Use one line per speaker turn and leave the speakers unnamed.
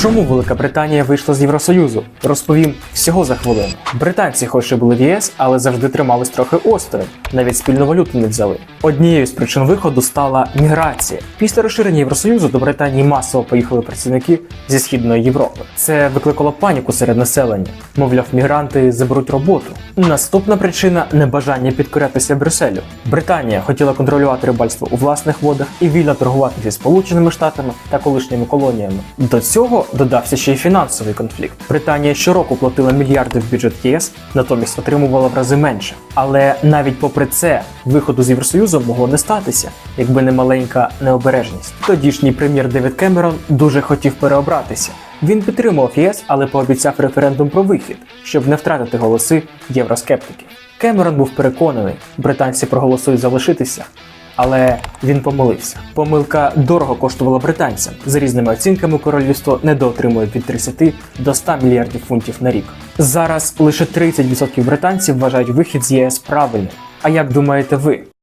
Чому Велика Британія вийшла з Євросоюзу? Розповім всього за хвилину. Британці, хоч і були в ЄС, але завжди тримались трохи осторонь, навіть спільну валюту не взяли. Однією з причин виходу стала міграція. Після розширення Євросоюзу до Британії масово поїхали працівники зі східної Європи. Це викликало паніку серед населення. Мовляв, мігранти заберуть роботу. Наступна причина небажання підкорятися Брюсселю. Британія хотіла контролювати рибальство у власних водах і вільно торгувати зі Сполученими Штатами та колишніми колоніями. До цього додався ще й фінансовий конфлікт. Британія щороку платила мільярди в бюджет ЄС, натомість отримувала в рази менше. Але навіть попри це виходу з Євросоюзу могло не статися, якби не маленька необережність. Тодішній прем'єр Девід Кемерон дуже хотів переобратися. Він підтримував ЄС, але пообіцяв референдум про вихід, щоб не втратити голоси євроскептиків. Кемерон був переконаний, британці проголосують залишитися, але він помилився. Помилка дорого коштувала британцям. За різними оцінками, королівство недоотримує від 30 до 100 мільярдів фунтів на рік. Зараз лише 30% британців вважають вихід з ЄС правильним. А як думаєте ви?